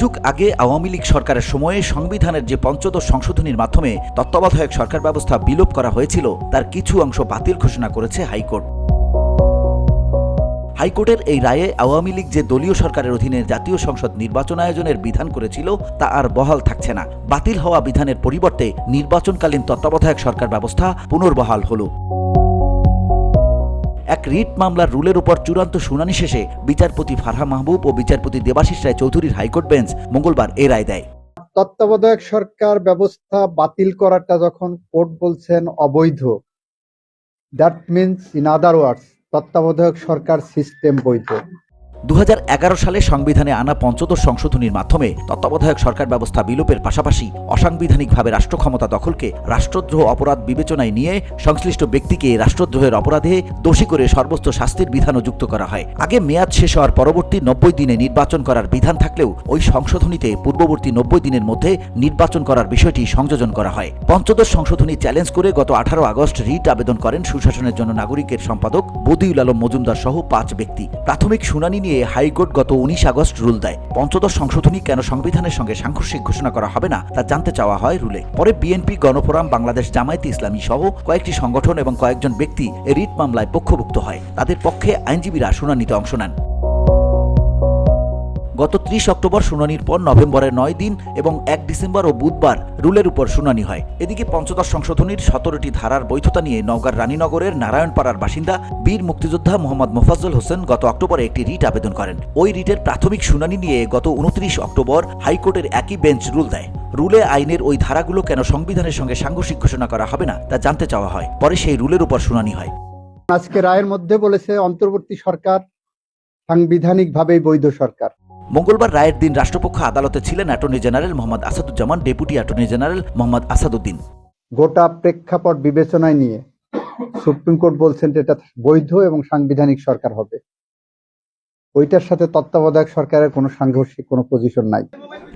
যুগ আগে আওয়ামী লীগ সরকারের সময়ে সংবিধানের যে পঞ্চদশ সংশোধনীর মাধ্যমে তত্ত্বাবধায়ক সরকার ব্যবস্থা বিলোপ করা হয়েছিল, তার কিছু অংশ বাতিল ঘোষণা করেছে হাইকোর্ট। হাইকোর্টের এই রায়ে আওয়ামী লীগ যে দলীয় সরকারের অধীনে জাতীয় সংসদ নির্বাচন আয়োজনের বিধান করেছিল, তা আর বহাল থাকছে না। বাতিল হওয়া বিধানের পরিবর্তে নির্বাচনকালীন তত্ত্বাবধায়ক সরকার ব্যবস্থা পুনর্বহাল হলো। রিট মামলার রুলের উপর চূড়ান্ত শুনানি শেষে বিচারপতি ফারহা মাহবুব ও বিচারপতি দেবাশিস রায় চৌধুরীর হাইকোর্ট বেঞ্চ মঙ্গলবার এ রায় দেয়। তত্ত্বাবধায়ক সরকার ব্যবস্থা বাতিল করাটা যখন কোর্ট বলছেন অবৈধ that means in other words তত্ত্বাবধায়ক সরকার সিস্টেম বৈধ। দু হাজার এগারো সালে সংবিধানে আনা পঞ্চদশ সংশোধনীর মাধ্যমে তত্ত্বাবধায়ক সরকার ব্যবস্থা বিলোপের পাশাপাশি অসাংবিধানিকভাবে রাষ্ট্র ক্ষমতা দখলকে রাষ্ট্রদ্রোহ অপরাধ বিবেচনায় নিয়ে সংশ্লিষ্ট ব্যক্তিকে রাষ্ট্রদ্রোহের অপরাধে দোষী করে সর্বোচ্চ শাস্তির বিধানও যুক্ত করা হয়। আগে মেয়াদ শেষ হওয়ার পরবর্তী নব্বই দিনে নির্বাচন করার বিধান থাকলেও ওই সংশোধনীতে পূর্ববর্তী নব্বই দিনের মধ্যে নির্বাচন করার বিষয়টি সংযোজন করা হয়। পঞ্চদশ সংশোধনী চ্যালেঞ্জ করে গত আঠারো আগস্ট রিট আবেদন করেন সুশাসনের জন্য নাগরিকের সম্পাদক বদিউল আলম মজুমদার সহ পাঁচ ব্যক্তি। প্রাথমিক শুনানি নিয়ে হাইকোর্ট গত উনিশ আগস্ট রুল দেয়। পঞ্চদশ সংশোধনী কেন সংবিধানের সঙ্গে সাংঘর্ষিক ঘোষণা করা হবে না, তা জানতে চাওয়া হয় রুলে। পরে বিএনপি, গণফোরাম, বাংলাদেশ জামায়াতে ইসলামী সহ কয়েকটি সংগঠন এবং কয়েকজন ব্যক্তি রিট মামলায় পক্ষভুক্ত হয়। তাদের পক্ষে আইনজীবীরা শুনানিতে অংশ নেন। গত ত্রিশ অক্টোবর শুনানির পর নভেম্বরের নয় দিন এবং এক ডিসেম্বর ও বুধবার রুলের উপর শুনানি হয়। এদিকে পঞ্চদশ সংশোধনীর সতেরোটি ধারার বৈধতা নিয়ে নওগাঁর রানীনগরের নারায়ণপাড়ার বাসিন্দা বীর মুক্তিযোদ্ধা মোহাম্মদ মোফাজ্জল হোসেন গত অক্টোবরে একটি রিট আবেদন করেন। ওই রিটের প্রাথমিক শুনানি নিয়ে গত উনত্রিশ অক্টোবর হাইকোর্টের একই বেঞ্চ রুল দেয়। রুলে আইনের ওই ধারাগুলো কেন সংবিধানের সঙ্গে সাংঘর্ষিক ঘোষণা করা হবে না, তা জানতে চাওয়া হয়। পরে সেই রুলের উপর শুনানি হয়। আজকে রায়ের মধ্যে বলেছে, অন্তর্বর্তী সরকার সাংবিধানিকভাবেই বৈধ সরকার। মঙ্গলবার রায়ের দিন রাষ্ট্রপক্ষ আদালতে ছিলেন attorney general Mohammad Asaduzzaman deputy attorney general Mohammad Asaduddin. গোটা প্রেক্ষাপট বিবেচনায় নিয়ে সুপ্রিম কোর্ট বলছেন যে এটা বৈধ এবং সাংবিধানিক সরকার হবে। ওইটার সাথে তত্ত্বাবধায়ক সরকারের কোনো সাংঘর্ষিক কোনো পজিশন নাই।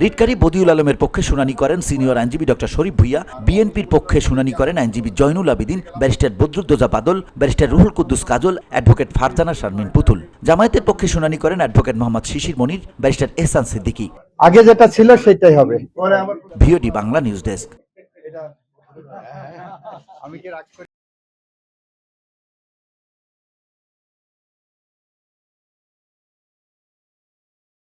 রিটকারী বদিউল আলমের পক্ষে শুনানি করেন সিনিয়র আইনজীবী ডক্টর শরীফ ভুইয়া বিএনপির পক্ষে শুনানি করেন আইনজীবী Joynul Abedin barrister Badruddoza Badal barrister Ruhul Quddus Kajal advocate Farzana Sharmin Putul. জামায়াতের পক্ষে শুনানি করেন অ্যাডভোকেট মোহাম্মদ শিশির মনির ব্যারিস্টার এহসান সিদ্দিকি। আগে যেটা ছিল সেটাই হবে। VOD Bangla news desk.